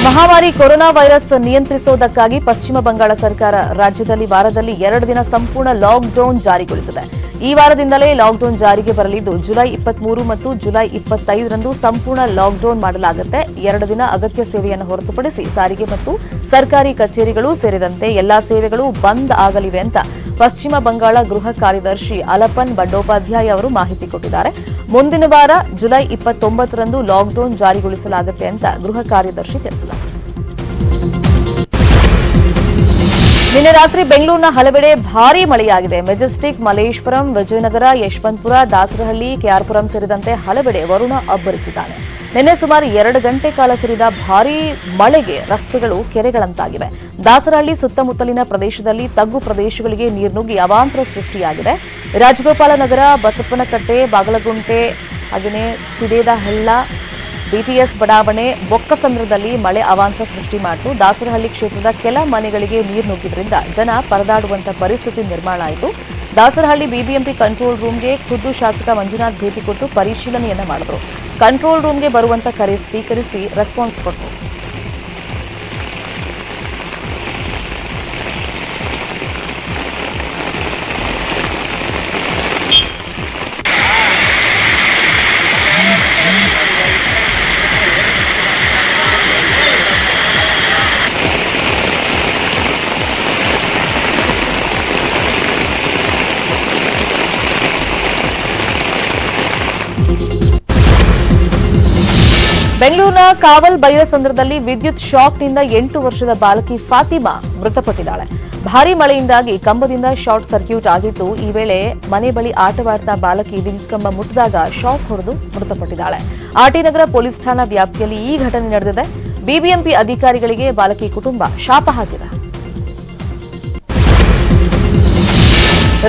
ಮಹಾಮಾರಿ ಕೊರೋನಾ ವೈರಸ್ ನಿಯಂತ್ರಿಸುವುದಕ್ಕಾಗಿ ಪಶ್ಚಿಮ ಬಂಗಾಳ ಸರ್ಕಾರ ರಾಜ್ಯದಲ್ಲಿ ವಾರದಲ್ಲಿ ಎರಡು ದಿನ ಸಂಪೂರ್ಣ ಲಾಕ್ಡೌನ್ ಜಾರಿಗೊಳಿಸಿದೆ. ಈ ವಾರದಿಂದಲೇ ಲಾಕ್ಡೌನ್ ಜಾರಿಗೆ ಬರಲಿದ್ದು, ಜುಲೈ ಇಪ್ಪತ್ಮೂರು ಮತ್ತು ಜುಲೈ ಇಪ್ಪತ್ತೈದರಂದು ಸಂಪೂರ್ಣ ಲಾಕ್ಡೌನ್ ಮಾಡಲಾಗುತ್ತೆ. ಎರಡು ದಿನ ಅಗತ್ಯ ಸೇವೆಯನ್ನು ಹೊರತುಪಡಿಸಿ ಸಾರಿಗೆ ಮತ್ತು ಸರ್ಕಾರಿ ಕಚೇರಿಗಳು ಸೇರಿದಂತೆ ಎಲ್ಲಾ ಸೇವೆಗಳು ಬಂದ್ ಆಗಲಿವೆ ಅಂತ ಪಶ್ಚಿಮ ಬಂಗಾಳ ಗೃಹ ಕಾರ್ಯದರ್ಶಿ ಅಲಪನ್ ಬಂಡೋಪಾಧ್ಯಾಯ ಅವರು ಮಾಹಿತಿ ಕೊಟ್ಟಿದ್ದಾರೆ. ಮುಂದಿನ ವಾರ ಜುಲೈ ಇಪ್ಪತ್ತೊಂಬತ್ತರಂದು ಲಾಕ್ಡೌನ್ ಜಾರಿಗೊಳಿಸಲಾಗುತ್ತೆ ಅಂತ ಗೃಹ ಕಾರ್ಯದರ್ಶಿ ತಿಳಿಸಿದ್ದಾರೆ. ನಿನ್ನೆ ರಾತ್ರಿ ಬೆಂಗಳೂರಿನ ಹಲವೆಡೆ ಭಾರೀ ಮಳೆಯಾಗಿದೆ. ಮೆಜೆಸ್ಟಿಕ್ ಮಲೇಶ್ವರಂ ವಿಜಯನಗರ, ಯಶವಂತಪುರ, ದಾಸರಹಳ್ಳಿ, ಕೆಆರ್ಪುರಂ ಸೇರಿದಂತೆ ಹಲವೆಡೆ ವರುಣ ಅಬ್ಬರಿಸಿದ್ದಾನೆ. ನಿನ್ನೆ ಸುಮಾರು ಎರಡು ಗಂಟೆ ಕಾಲ ಸುರಿದ ಭಾರೀ ಮಳೆಗೆ ರಸ್ತೆಗಳು ಕೆರೆಗಳಂತಾಗಿವೆ. ದಾಸರಹಳ್ಳಿ ಸುತ್ತಮುತ್ತಲಿನ ಪ್ರದೇಶದಲ್ಲಿ ತಗ್ಗು ಪ್ರದೇಶಗಳಿಗೆ ನೀರು ನುಗ್ಗಿ ಅವಾಂತರ ಸೃಷ್ಟಿಯಾಗಿದೆ. ರಾಜಗೋಪಾಲನಗರ, ಬಸಪ್ಪನಕಟ್ಟೆ ಬಾಗಲಗುಂಟೆ ಹಾಗೆಯೇ ಸಿಡೇದ ಹಳ್ಳ ಬಿಟಿಎಸ್ ಬಡಾವಣೆ ಬೊಕ್ಕಸಂದ್ರದಲ್ಲಿ ಮಳೆ ಅವಾಂತ ಸೃಷ್ಟಿ ಮಾಡಿತು. ದಾಸರಹಳ್ಳಿ ಕ್ಷೇತ್ರದ ಕೆಲ ಮನೆಗಳಿಗೆ ನೀರು ನುಗ್ಗಿದ್ರಿಂದ ಜನ ಪರದಾಡುವಂತಹ ಪರಿಸ್ಥಿತಿ ನಿರ್ಮಾಣ ಆಯಿತು. ದಾಸರಹಳ್ಳಿ ಬಿಬಿಎಂಪಿ ಕಂಟ್ರೋಲ್ ರೂಮ್ಗೆ ಖುದ್ದು ಶಾಸಕ ಮಂಜುನಾಥ್ ಭೇಟಿ ಕೊಟ್ಟು ಪರಿಶೀಲನೆಯನ್ನ ಮಾಡಿದರು. ಕಂಟ್ರೋಲ್ ರೂಮ್ಗೆ ಬರುವಂತ ಕರೆ ಸ್ವೀಕರಿಸಿ ರೆಸ್ಪಾನ್ಸ್ ಕೊಟ್ಟರು ಬೆಂಗಳೂರಿನ ಕಾವಲ್ ಬೈರಸಂದ್ರದಲ್ಲಿ ವಿದ್ಯುತ್ ಶಾಕ್ನಿಂದ ಎಂಟು ವರ್ಷದ ಬಾಲಕಿ ಫಾತಿಮಾ ಮೃತಪಟ್ಟಿದ್ದಾಳೆ. ಭಾರೀ ಮಳೆಯಿಂದಾಗಿ ಕಂಬದಿಂದ ಶಾರ್ಟ್ ಸರ್ಕ್ಯೂಟ್ ಆಗಿತ್ತು ಈ ವೇಳೆ ಮನೆ ಬಳಿ ಆಟವಾಡ್ತಾ ಬಾಲಕಿ ವಿದ್ಯುತ್ ಕಂಬ ಮುಟ್ಟಿದಾಗ ಶಾಕ್ ಹೊಡೆದು ಮೃತಪಟ್ಟಿದ್ದಾಳೆ. ಆಟಿನಗರ ಪೊಲೀಸ್ ಠಾಣಾ ವ್ಯಾಪ್ತಿಯಲ್ಲಿ ಈ ಘಟನೆ ನಡೆದಿದೆ. ಬಿಬಿಎಂಪಿ ಅಧಿಕಾರಿಗಳಿಗೆ ಬಾಲಕಿ ಕುಟುಂಬ ಶಾಪ ಹಾಕಿದೆ.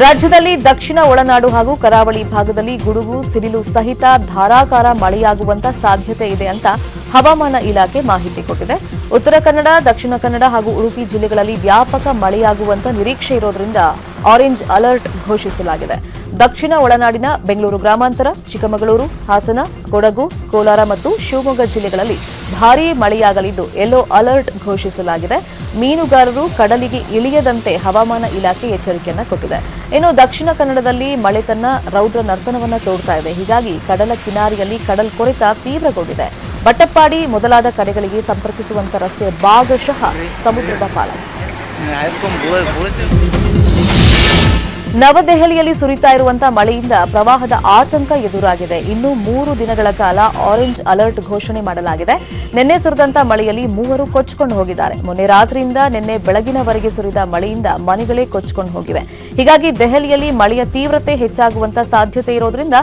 ರಾಜ್ಯದಲ್ಲಿ ದಕ್ಷಿಣ ಒಳನಾಡು ಹಾಗೂ ಕರಾವಳಿ ಭಾಗದಲ್ಲಿ ಗುಡುಗು, ಸಿಡಿಲು ಸಹಿತ ಧಾರಾಕಾರ ಮಳೆಯಾಗುವಂತ ಸಾಧ್ಯತೆ ಇದೆ ಅಂತ ಹವಾಮಾನ ಇಲಾಖೆ ಮಾಹಿತಿ ಕೊಟ್ಟಿದೆ. ಉತ್ತರ ಕನ್ನಡ, ದಕ್ಷಿಣ ಕನ್ನಡ ಹಾಗೂ ಉಡುಪಿ ಜಿಲ್ಲೆಗಳಲ್ಲಿ ವ್ಯಾಪಕ ಮಳೆಯಾಗುವಂತ ನಿರೀಕ್ಷೆ ಇರೋದ್ರಿಂದ ಆರೆಂಜ್ ಅಲರ್ಟ್ ಘೋಷಿಸಲಾಗಿದೆ. ದಕ್ಷಿಣ ಒಳನಾಡಿನ ಬೆಂಗಳೂರು ಗ್ರಾಮಾಂತರ, ಚಿಕ್ಕಮಗಳೂರು, ಹಾಸನ, ಕೊಡಗು, ಕೋಲಾರ ಮತ್ತು ಶಿವಮೊಗ್ಗ ಜಿಲ್ಲೆಗಳಲ್ಲಿ ಭಾರೀ ಮಳೆಯಾಗಲಿದ್ದು ಯೆಲ್ಲೋ ಅಲರ್ಟ್ ಘೋಷಿಸಲಾಗಿದೆ. ಮೀನುಗಾರರು ಕಡಲಿಗೆ ಇಳಿಯದಂತೆ ಹವಾಮಾನ ಇಲಾಖೆ ಎಚ್ಚರಿಕೆಯನ್ನು ಕೊಟ್ಟಿದೆ. ಇನ್ನು ದಕ್ಷಿಣ ಕನ್ನಡದಲ್ಲಿ ಮಳೆ ತನ್ನ ರೌದ್ರ ನರ್ತನವನ್ನು ತೋರ್ತಾ ಇದೆ. ಹೀಗಾಗಿ ಕಡಲ ಕಿನಾರಿಯಲ್ಲಿ ಕಡಲ್ ಕೊರೆತ ತೀವ್ರಗೊಂಡಿದೆ. ಬಟ್ಟಪ್ಪಾಡಿ ಮೊದಲಾದ ಕಡೆಗಳಿಗೆ ಸಂಪರ್ಕಿಸುವಂತ ರಸ್ತೆ ಭಾಗಶಃ ಸಮುದ್ರದ ಪಾಲಾಗಿದೆ. ನವದೆಹಲಿಯಲ್ಲಿ ಸುರಿತಾ ಇರುವಂತಹ ಮಳೆಯಿಂದ ಪ್ರವಾಹದ ಆತಂಕ ಎದುರಾಗಿದೆ. ಇನ್ನು ಮೂರು ದಿನಗಳ ಕಾಲ ಆರೆಂಜ್ ಅಲರ್ಟ್ ಘೋಷಣೆ ಮಾಡಲಾಗಿದೆ. ನಿನ್ನೆ ಸುರಿದಂತಹ ಮಳೆಯಲ್ಲಿ ಮೂವರು ಕೊಚ್ಚಿಕೊಂಡು ಹೋಗಿದ್ದಾರೆ. ಮೊನ್ನೆ ರಾತ್ರಿಯಿಂದ ನಿನ್ನೆ ಬೆಳಗಿನವರೆಗೆ ಸುರಿದ ಮಳೆಯಿಂದ ಮನೆಗಳೇ ಕೊಚ್ಚಿಕೊಂಡು ಹೋಗಿವೆ. ಹೀಗಾಗಿ ದೆಹಲಿಯಲ್ಲಿ ಮಳೆಯ ತೀವ್ರತೆ ಹೆಚ್ಚಾಗುವಂತಹ ಸಾಧ್ಯತೆ ಇರೋದ್ರಿಂದ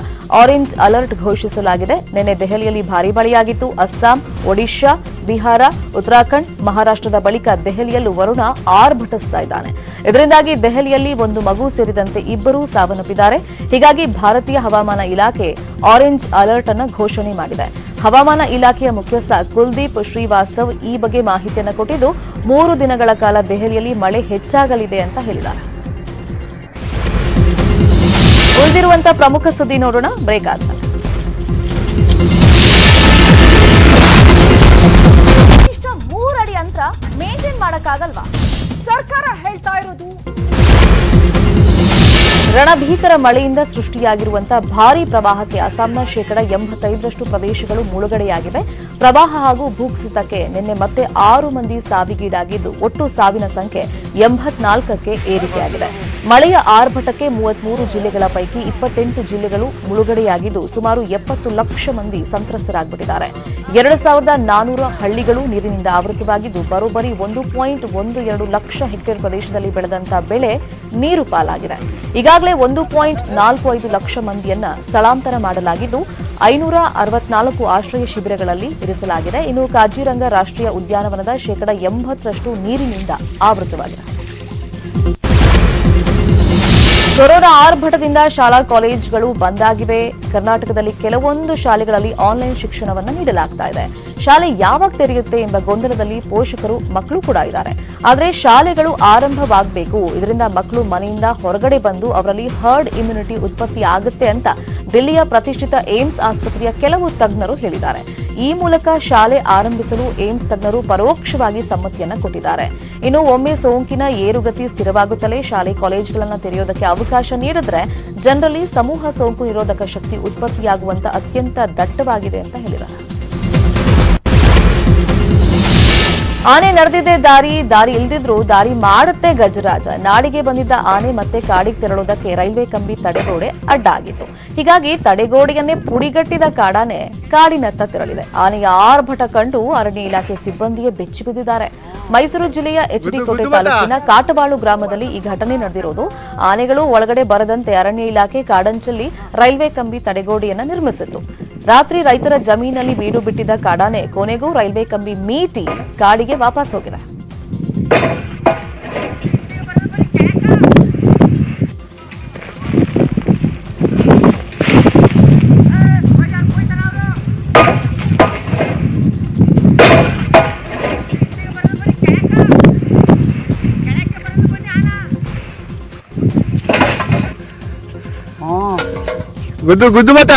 ಆರೆಂಜ್ ಅಲರ್ಟ್ ಘೋಷಿಸಲಾಗಿದೆ. ನಿನ್ನೆ ದೆಹಲಿಯಲ್ಲಿ ಭಾರೀ ಮಳೆಯಾಗಿತ್ತು. ಅಸ್ಸಾಂ, ಒಡಿಶಾ ಬಿಹಾರ, ಉತ್ತರಾಖಂಡ್, ಮಹಾರಾಷ್ಟ್ರದ ಬಳಿಕ ದೆಹಲಿಯಲ್ಲೂ ವರುಣ ಆರ್ಭಟಿಸ್ತಾ ಇದ್ದಾನೆ. ಇದರಿಂದಾಗಿ ದೆಹಲಿಯಲ್ಲಿ ಒಂದು ಮಗು ಸೇರಿದಂತೆ ಇಬ್ಬರೂ ಸಾವನ್ನಪ್ಪಿದ್ದಾರೆ. ಹೀಗಾಗಿ ಭಾರತೀಯ ಹವಾಮಾನ ಇಲಾಖೆ ಆರೆಂಜ್ ಅಲರ್ಟ್ ಅನ್ನು ಘೋಷಣೆ ಮಾಡಿದೆ. ಹವಾಮಾನ ಇಲಾಖೆಯ ಮುಖ್ಯಸ್ಥ ಕುಲ್ದೀಪ್ ಶ್ರೀವಾಸ್ತವ್ ಈ ಬಗ್ಗೆ ಮಾಹಿತಿಯನ್ನು ಕೊಟ್ಟಿದ್ದು, ಮೂರು ದಿನಗಳ ಕಾಲ ದೆಹಲಿಯಲ್ಲಿ ಮಳೆ ಹೆಚ್ಚಾಗಲಿದೆ ಅಂತ ಹೇಳಿದ್ದಾರೆ. ಉಳಿದಿರುವಂತಹ ಪ್ರಮುಖ ಸುದ್ದಿ ನೋಡೋಣ. ಬ್ರೇಕ್ ಆದ್ಮೇಲೆ. ಮೇಂಟೈನ್ ಮಾಡಕ್ಕಾಗಲ್ವಾ? ಸರ್ಕಾರ ಹೇಳ್ತಾ ಇರೋದು ರಣಭೀಕರ ಮಳೆಯಿಂದ ಸೃಷ್ಟಿಯಾಗಿರುವಂತಹ ಭಾರೀ ಪ್ರವಾಹಕ್ಕೆ ಅಸ್ಸಾಂನ ಶೇಕಡ ಎಂಬತ್ತೈದರಷ್ಟು ಪ್ರದೇಶಗಳು ಮುಳುಗಡೆಯಾಗಿವೆ. ಪ್ರವಾಹ ಹಾಗೂ ಭೂಕುಸಿತಕ್ಕೆ ನಿನ್ನೆ ಮತ್ತೆ ಆರು ಮಂದಿ ಸಾವಿಗೀಡಾಗಿದ್ದು, ಒಟ್ಟು ಸಾವಿನ ಸಂಖ್ಯೆ ಎಂಬತ್ನಾಲ್ಕಕ್ಕೆ ಏರಿಕೆಯಾಗಿದೆ. ಮಳೆಯ ಆರ್ಭಟಕ್ಕೆ ಮೂವತ್ಮೂರು ಜಿಲ್ಲೆಗಳ ಪೈಕಿ ಇಪ್ಪತ್ತೆಂಟು ಜಿಲ್ಲೆಗಳು ಮುಳುಗಡೆಯಾಗಿದ್ದು ಸುಮಾರು ಎಪ್ಪತ್ತು ಲಕ್ಷ ಮಂದಿ ಸಂತ್ರಸ್ತರಾಗಿಬಿಟ್ಟಿದ್ದಾರೆ. ಎರಡು ಸಾವಿರದ ನಾನೂರ ಹಳ್ಳಿಗಳು ನೀರಿನಿಂದ ಆವೃತವಾಗಿದ್ದು ಬರೋಬ್ಬರಿ ಒಂದು ಪಾಯಿಂಟ್ ಒಂದು ಎರಡು ಲಕ್ಷ ಹೆಕ್ಟೇರ್ ಪ್ರದೇಶದಲ್ಲಿ ಬೆಳೆದಂತಹ ಬೆಳೆ ನೀರು ಪಾಲಾಗಿದೆ. ಈಗಾಗಲೇ ಒಂದು ಪಾಯಿಂಟ್ ನಾಲ್ಕು ಐದು ಲಕ್ಷ ಮಂದಿಯನ್ನ ಸ್ಥಳಾಂತರ ಮಾಡಲಾಗಿದ್ದು, ಐನೂರ ಅರವತ್ನಾಲ್ಕು ಆಶ್ರಯ ಶಿಬಿರಗಳಲ್ಲಿ ಇರಿಸಲಾಗಿದೆ. ಇನ್ನು ಕಾಜಿರಂಗ ರಾಷ್ಟ್ರೀಯ ಉದ್ಯಾನವನದ ಶೇಕಡ ಎಂಬತ್ತರಷ್ಟು ನೀರಿನಿಂದ ಆವೃತವಾಗಿದೆ ಕೊರೋನಾ ಆರ್ಭಟದಿಂದ ಶಾಲಾ ಕಾಲೇಜುಗಳು ಬಂದ್ ಆಗಿವೆ. ಕರ್ನಾಟಕದಲ್ಲಿ ಕೆಲವೊಂದು ಶಾಲೆಗಳಲ್ಲಿ ಆನ್ಲೈನ್ ಶಿಕ್ಷಣವನ್ನು ನೀಡಲಾಗ್ತಾ ಇದೆ. ಶಾಲೆ ಯಾವಾಗ ತೆರೆಯುತ್ತೆ ಎಂಬ ಗೊಂದಲದಲ್ಲಿ ಪೋಷಕರು, ಮಕ್ಕಳು ಕೂಡ ಇದ್ದಾರೆ. ಆದರೆ ಶಾಲೆಗಳು ಆರಂಭವಾಗಬೇಕು. ಇದರಿಂದ ಮಕ್ಕಳು ಮನೆಯಿಂದ ಹೊರಗಡೆ ಬಂದು ಅವರಲ್ಲಿ ಹರ್ಡ್ ಇಮ್ಯುನಿಟಿ ಉತ್ಪತ್ತಿ ಆಗುತ್ತೆ ಅಂತ ದಿಲ್ಲಿಯ ಪ್ರತಿಷ್ಠಿತ ಏಮ್ಸ್ ಆಸ್ಪತ್ರೆಯ ಕೆಲವು ತಜ್ಞರು ಹೇಳಿದ್ದಾರೆ. ಈ ಮೂಲಕ ಶಾಲೆ ಆರಂಭಿಸಲು ಏಮ್ಸ್ ತಜ್ಞರು ಪರೋಕ್ಷವಾಗಿ ಸಮ್ಮತಿಯನ್ನು ಕೊಟ್ಟಿದ್ದಾರೆ. ಇನ್ನು ಒಮ್ಮೆ ಸೋಂಕಿನ ಏರುಗತಿ ಸ್ಥಿರವಾಗುತ್ತಲೇ ಶಾಲೆ ಕಾಲೇಜುಗಳನ್ನು ತೆರೆಯೋದಕ್ಕೆ ಅವಕಾಶ ನೀಡಿದ್ರೆ ಜನರಲ್ಲಿ ಸಮೂಹ ಸೋಂಕು ನಿರೋಧಕ ಶಕ್ತಿ ಉತ್ಪತ್ತಿಯಾಗುವಂತ ಅತ್ಯಂತ ದಟ್ಟವಾಗಿದೆ ಅಂತ ಹೇಳಿದ್ದಾರೆ. ಆನೆ ನಡೆದಿದ್ದೇ ದಾರಿ ದಾರಿ ಇಲ್ದಿದ್ರು ದಾರಿ ಮಾಡುತ್ತೆ ಗಜರಾಜ. ನಾಡಿಗೆ ಬಂದಿದ್ದ ಆನೆ ಮತ್ತೆ ಕಾಡಿಗೆ ತೆರಳೋದಕ್ಕೆ ರೈಲ್ವೆ ಕಂಬಿ ತಡೆಗೋಡೆ ಅಡ್ಡ ಆಗಿತ್ತು ಹೀಗಾಗಿ ತಡೆಗೋಡೆಯನ್ನೇ ಪುಡಿಗಟ್ಟಿದ ಕಾಡಾನೆ ಕಾಡಿನತ್ತ ತೆರಳಿದೆ. ಆನೆಯ ಆರ್ಭಟ ಕಂಡು ಅರಣ್ಯ ಇಲಾಖೆ ಸಿಬ್ಬಂದಿಯೇ ಬೆಚ್ಚಿ ಬಿದ್ದಿದ್ದಾರೆ. ಮೈಸೂರು ಜಿಲ್ಲೆಯ ಎಚ್ಡಿ ಕೋಟೆ ತಾಲೂಕಿನ ಕಾಟವಾಳು ಗ್ರಾಮದಲ್ಲಿ ಈ ಘಟನೆ ನಡೆದಿರೋದು ಆನೆಗಳು ಒಳಗಡೆ ಬರದಂತೆ ಅರಣ್ಯ ಇಲಾಖೆ ಕಾಡಂಚಲ್ಲಿ ರೈಲ್ವೆ ಕಂಬಿ ತಡೆಗೋಡೆಯನ್ನ ನಿರ್ಮಿಸಿತ್ತು. ರಾತ್ರಿ ರೈತರ ಜಮೀನಲ್ಲಿ ಬೀಡು ಬಿಟ್ಟಿದ್ದ ಕಾಡಾನೆ ಕೊನೆಗೂ ರೈಲ್ವೆ ಕಂಬಿ ಮೀಟಿ ಕಾಡಿಗೆ ವಾಪಸ್ ಹೋಗಿದೆ. ಗುದ್ದು ಗುದ್ದು ಮತ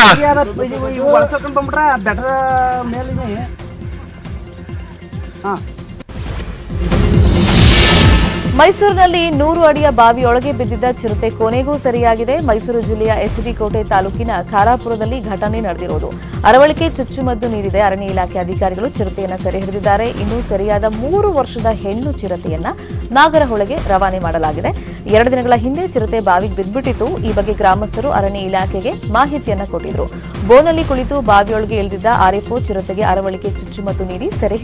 ಬಂದ್ಬಿಟ್ರ ಬೆಟ್ಟದ ಮೇಲಿದೆ. ಹಾ. ಮೈಸೂರಿನಲ್ಲಿ ನೂರು ಅಡಿಯ ಬಾವಿಯೊಳಗೆ ಬಿದ್ದಿದ್ದ ಚಿರತೆ ಕೊನೆಗೂ ಸರಿಯಾಗಿದೆ. ಮೈಸೂರು ಜಿಲ್ಲೆಯ ಎಚ್ಡಿ ಕೋಟೆ ತಾಲೂಕಿನ ಖಾರಾಪುರದಲ್ಲಿ ಘಟನೆ ನಡೆದಿರುವುದು. ಅರವಳಿಕೆ ಚುಚ್ಚುಮದ್ದು ನೀಡಿದೆ ಅರಣ್ಯ ಇಲಾಖೆ ಅಧಿಕಾರಿಗಳು ಚಿರತೆಯನ್ನು ಸೆರೆ ಹಿಡಿದಿದ್ದಾರೆ. ಇನ್ನು ಸರಿಯಾದ ಮೂರು ವರ್ಷದ ಹೆಣ್ಣು ಚಿರತೆಯನ್ನ ನಾಗರಹೊಳೆಗೆ ರವಾನೆ ಮಾಡಲಾಗಿದೆ. ಎರಡು ದಿನಗಳ ಹಿಂದೆ ಚಿರತೆ ಬಾವಿಗೆ ಬಿದ್ದುಬಿಟ್ಟಿತ್ತು. ಈ ಬಗ್ಗೆ ಗ್ರಾಮಸ್ಥರು ಅರಣ್ಯ ಇಲಾಖೆಗೆ ಮಾಹಿತಿಯನ್ನ ಕೊಟ್ಟಿದ್ರು. ಬೋನಲ್ಲಿ ಕುಳಿತು ಬಾವಿಯೊಳಗೆ ಇಳಿದಿದ್ದ ಆರ್ಎಫ್ಒ ಚಿರತೆಗೆ ಅರವಳಿಕೆ ಚುಚ್ಚುಮದ್ದು ನೀಡಿ ಸೆರೆ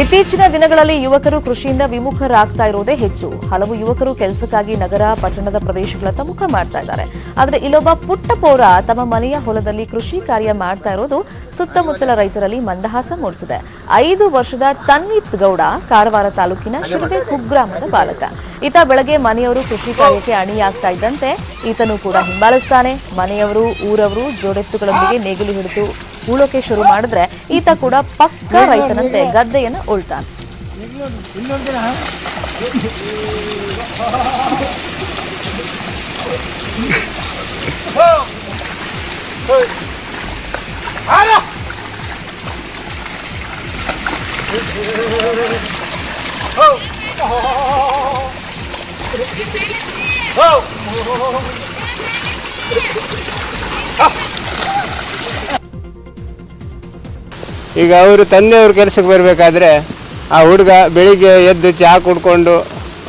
ಇತ್ತೀಚಿನ ದಿನಗಳಲ್ಲಿ ಯುವಕರು ಕೃಷಿಯಿಂದ ವಿಮುಖರಾಗ್ತಾ ಇರೋದೇ ಹೆಚ್ಚು. ಹಲವು ಯುವಕರು ಕೆಲಸಕ್ಕಾಗಿ ನಗರ ಪಟ್ಟಣದ ಪ್ರದೇಶಗಳತ್ತ ಮುಖ ಮಾಡ್ತಾ ಇದ್ದಾರೆ. ಆದರೆ ಇಲ್ಲೊಬ್ಬ ಪುಟ್ಟ ಪೌರ ತಮ್ಮ ಮನೆಯ ಹೊಲದಲ್ಲಿ ಕೃಷಿ ಕಾರ್ಯ ಮಾಡ್ತಾ ಇರೋದು ಸುತ್ತಮುತ್ತಲ ರೈತರಲ್ಲಿ ಮಂದಹಾಸ ಮೂಡಿಸಿದೆ. ಐದು ವರ್ಷದ ತನ್ವಿತ್ ಗೌಡ ಕಾರವಾರ ತಾಲೂಕಿನ ಶಿರಬೆ ಕುಗ್ರಾಮದ ಬಾಲಕ. ಈತ ಬೆಳಗ್ಗೆ ಮನೆಯವರು ಕೃಷಿ ಕಾರ್ಯಕ್ಕೆ ಅಣಿಯಾಗ್ತಾ ಇದ್ದಂತೆ ಈತನು ಕೂಡ ಹಿಂಬಾಲಿಸ್ತಾನೆ. ಮನೆಯವರು ಊರವರು ಜೋಡೆತ್ತುಗಳೊಂದಿಗೆ ನೇಗಿಲು ಹಿಡಿದು ಉಳೋಕೆ ಶುರು ಮಾಡಿದ್ರೆ ಈತ ಕೂಡ ಪಕ್ಕ ರೈತನಂತೆ ಗದ್ದೆಯನ್ನು ಉಳ್ತಾನೆ. ಓ ಈಗ ಅವರು ತಂದೆಯವ್ರ ಕೆಲಸಕ್ಕೆ ಬರಬೇಕಾದ್ರೆ ಆ ಹುಡುಗ ಬೆಳಿಗ್ಗೆ ಎದ್ದು ಚಹಾ ಕುಡ್ಕೊಂಡು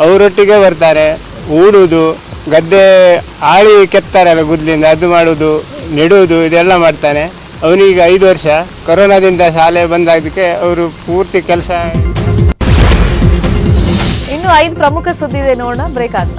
ಅವರೊಟ್ಟಿಗೆ ಬರ್ತಾರೆ ಊಡುವುದು ಗದ್ದೆ ಆಳಿ ಕೆತ್ತಾರಲ್ಲ ಗುದ್ಲಿಂದ, ಅದು ಮಾಡೋದು ನೆಡುವುದು ಇದೆಲ್ಲ ಮಾಡ್ತಾನೆ. ಅವನೀಗ ಐದು ವರ್ಷ. ಕೊರೋನಾದಿಂದ ಶಾಲೆ ಬಂದಾದಕ್ಕೆ ಅವರು ಪೂರ್ತಿ ಕೆಲಸ ಇನ್ನು ಐದು ಪ್ರಮುಖ ಸುದ್ದಿ ಇದೆ ನೋಡೋಣ, ಬ್ರೇಕ್ ಆದ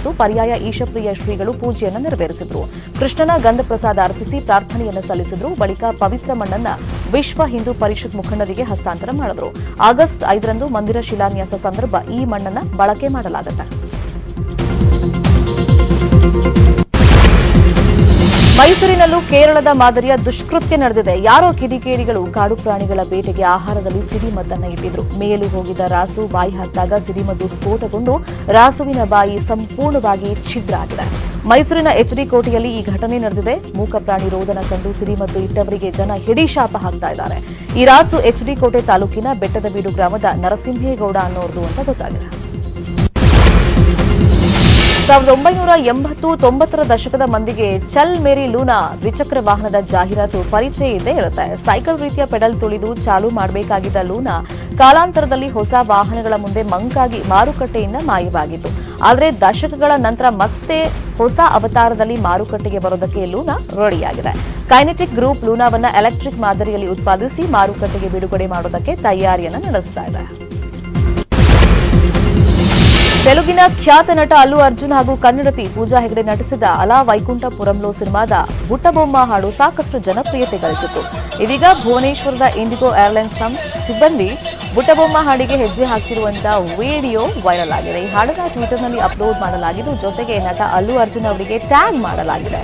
ಮತ್ತು ಪರ್ಯಾಯ ಈಶಪ್ರಿಯ ಶ್ರೀಗಳು ಪೂಜೆಯನ್ನು ನೆರವೇರಿಸಿದರು. ಕೃಷ್ಣನ ಗಂಧ ಪ್ರಸಾದ ಅರ್ಪಿಸಿ ಪ್ರಾರ್ಥನೆಯನ್ನು ಸಲ್ಲಿಸಿದರು. ಬಳಿಕ ಪವಿತ್ರ ಮಣ್ಣನ್ನ ವಿಶ್ವ ಹಿಂದೂ ಪರಿಷತ್ ಮುಖಂಡರಿಗೆ ಹಸ್ತಾಂತರ ಮಾಡಿದರು. ಆಗಸ್ಟ್ ಐದರಂದು ಮಂದಿರ ಶಿಲಾನ್ಯಾಸ ಸಂದರ್ಭ ಈ ಮಣ್ಣನ್ನು ಬಳಕೆ ಮಾಡಲಾಗುತ್ತೆ ಮೈಸೂರಿನಲ್ಲೂ ಕೇರಳದ ಮಾದರಿಯ ದುಷ್ಕೃತ್ಯ ನಡೆದಿದೆ. ಯಾರೋ ಕಿಡಿಕೇಡಿಗಳು, ಕಾಡು ಪ್ರಾಣಿಗಳ ಬೇಟೆಗೆ ಆಹಾರದಲ್ಲಿ ಸಿರಿಮದ್ದನ್ನು ಇಟ್ಟಿದ್ರು. ಮೇಲು ಹೋಗಿದ ರಾಸು ಬಾಯಿ ಹಾಕಿದಾಗ ಸಿಡಿಮದ್ದು ಸ್ಫೋಟಗೊಂಡು ರಾಸುವಿನ ಬಾಯಿ ಸಂಪೂರ್ಣವಾಗಿ ಛಿದ್ರ ಆಗಿದೆ ಮೈಸೂರಿನ ಎಚ್ಡಿ ಕೋಟೆಯಲ್ಲಿ ಈ ಘಟನೆ ನಡೆದಿದೆ. ಮೂಕ ಪ್ರಾಣಿ ರೋದನ ಕಂಡು ಸಿಡಿಮದ್ದು ಇಟ್ಟವರಿಗೆ ಜನ ಹಿಡಿಶಾಪ ಹಾಕ್ತಾ ಇದ್ದಾರೆ. ಈ ರಾಸು ಎಚ್ಡಿ ಕೋಟೆ ತಾಲೂಕಿನ ಬೆಟ್ಟದ ಬೀಡು ಗ್ರಾಮದ ನರಸಿಂಹೇಗೌಡ ಅನ್ನೋರ್ದು ಅಂತ ಗೊತ್ತಾಗಿದೆ. ಸಾವಿರದ ಒಂಬೈನೂರ ಎಂಬತ್ತು ತೊಂಬತ್ತರ ದಶಕದ ಮಂದಿಗೆ ಚಲ್ ಮೇರಿ ಲೂನಾ ದ್ವಿಚಕ್ರ ವಾಹನದ ಜಾಹೀರಾತು ಪರಿಚಯ ಇದ್ದೇ ಇರುತ್ತೆ. ಸೈಕಲ್ ರೀತಿಯ ಪೆಡಲ್ ತುಳಿದು ಚಾಲು ಮಾಡಬೇಕಾಗಿದ್ದ ಲೂನಾ ಕಾಲಾಂತರದಲ್ಲಿ ಹೊಸ ವಾಹನಗಳ ಮುಂದೆ ಮಂಕಾಗಿ ಮಾರುಕಟ್ಟೆಯಿಂದ ಮಾಯವಾಗಿತ್ತು. ಆದರೆ ದಶಕಗಳ ನಂತರ ಮತ್ತೆ ಹೊಸ ಅವತಾರದಲ್ಲಿ ಮಾರುಕಟ್ಟೆಗೆ ಬರೋದಕ್ಕೆ ಲೂನಾ ರೆಡಿಯಾಗಿದೆ. ಕೈನೆಟಿಕ್ ಗ್ರೂಪ್ ಲೂನಾವನ್ನ ಎಲೆಕ್ಟ್ರಿಕ್ ಮಾದರಿಯಲ್ಲಿ ಉತ್ಪಾದಿಸಿ ಮಾರುಕಟ್ಟೆಗೆ ಬಿಡುಗಡೆ ಮಾಡೋದಕ್ಕೆ ತಯಾರಿಯನ್ನು ನಡೆಸ್ತಾ ಇದೆ. ತೆಲುಗಿನ ಖ್ಯಾತ ನಟ ಅಲ್ಲು ಅರ್ಜುನ್ ಹಾಗೂ ಕನ್ನಡತಿ ಪೂಜಾ ಹೆಗಡೆ ನಟಿಸಿದ ಅಲಾ ವೈಕುಂಠಪುರಂಲೋ ಸಿನಿಮಾದ ಬುಟ್ಟಬೊಮ್ಮ ಹಾಡು ಸಾಕಷ್ಟು ಜನಪ್ರಿಯತೆ ಗಳಿಸಿತು. ಇದೀಗ ಭುವನೇಶ್ವರದ ಇಂಡಿಗೋ ಏರ್ಲೈನ್ಸ್ ಸಿಬ್ಬಂದಿ ಬುಟ್ಟಬೊಮ್ಮ ಹಾಡಿಗೆ ಹೆಜ್ಜೆ ಹಾಕಿರುವಂತಹ ವಿಡಿಯೋ ವೈರಲ್ ಆಗಿದೆ. ಈ ಹಾಡನ್ನು ಟ್ವಿಟರ್ನಲ್ಲಿ ಅಪ್ಲೋಡ್ ಮಾಡಲಾಗಿದ್ದು, ಜೊತೆಗೆ ನಟ ಅಲ್ಲು ಅರ್ಜುನ್ ಅವರಿಗೆ ಟ್ಯಾಗ್ ಮಾಡಲಾಗಿದೆ.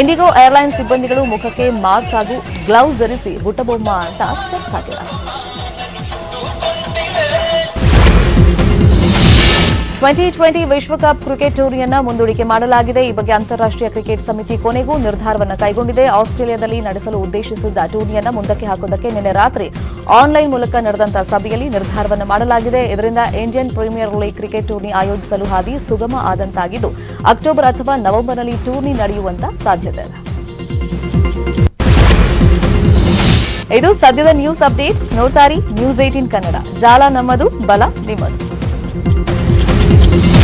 ಇಂಡಿಗೋ ಏರ್ಲೈನ್ಸ್ ಸಿಬ್ಬಂದಿಗಳು ಮುಖಕ್ಕೆ ಮಾಸ್ಕ್ ಹಾಗೂ ಗ್ಲೌಸ್ ಧರಿಸಿ ಬುಟ್ಟಬೊಮ್ಮ ಅಂತ ಸ್ಟೆಪ್ಸ್ ಹಾಕಿದ್ದಾರೆ ಟ್ವೆಂಟಿ ಟ್ವೆಂಟಿ ವಿಶ್ವಕಪ್ ಕ್ರಿಕೆಟ್ ಟೂರ್ನಿಯನ್ನ ಮುಂದೂಡಿಕೆ ಮಾಡಲಾಗಿದೆ. ಈ ಬಗ್ಗೆ ಅಂತಾರಾಷ್ಟ್ರೀಯ ಕ್ರಿಕೆಟ್ ಸಮಿತಿ ಕೊನೆಗೂ ನಿರ್ಧಾರವನ್ನು ಕೈಗೊಂಡಿದೆ. ಆಸ್ಟ್ರೇಲಿಯಾದಲ್ಲಿ ನಡೆಸಲು ಉದ್ದೇಶಿಸಿದ್ದ ಟೂರ್ನಿಯನ್ನು ಮುಂದಕ್ಕೆ ಹಾಕುವುದಕ್ಕೆ ನಿನ್ನೆ ರಾತ್ರಿ ಆನ್ಲೈನ್ ಮೂಲಕ ನಡೆದಂತಹ ಸಭೆಯಲ್ಲಿ ನಿರ್ಧಾರವನ್ನು ಮಾಡಲಾಗಿದೆ. ಇದರಿಂದ Indian Premier League cricket tourney ಆಯೋಜಿಸಲು ಹಾದಿ ಸುಗಮ ಆದಂತಾಗಿದ್ದು, ಅಕ್ಟೋಬರ್ ಅಥವಾ ನವೆಂಬರ್ನಲ್ಲಿ ಟೂರ್ನಿ ನಡೆಯುವಂತ ಸಾಧ್ಯತೆ ಇದೆ. ಇದು ಸದ್ಯದ ನ್ಯೂಸ್ ಅಪ್ಡೇಟ್ಸ್. ನೋಡ್ತಾರಿ ನ್ಯೂಸ್ ಏಟೀನ್ ಕನ್ನಡ. ಜಾಲ ನಮ್ಮದು, ಬಲ ನಿಮ್ಮದು. Thank you.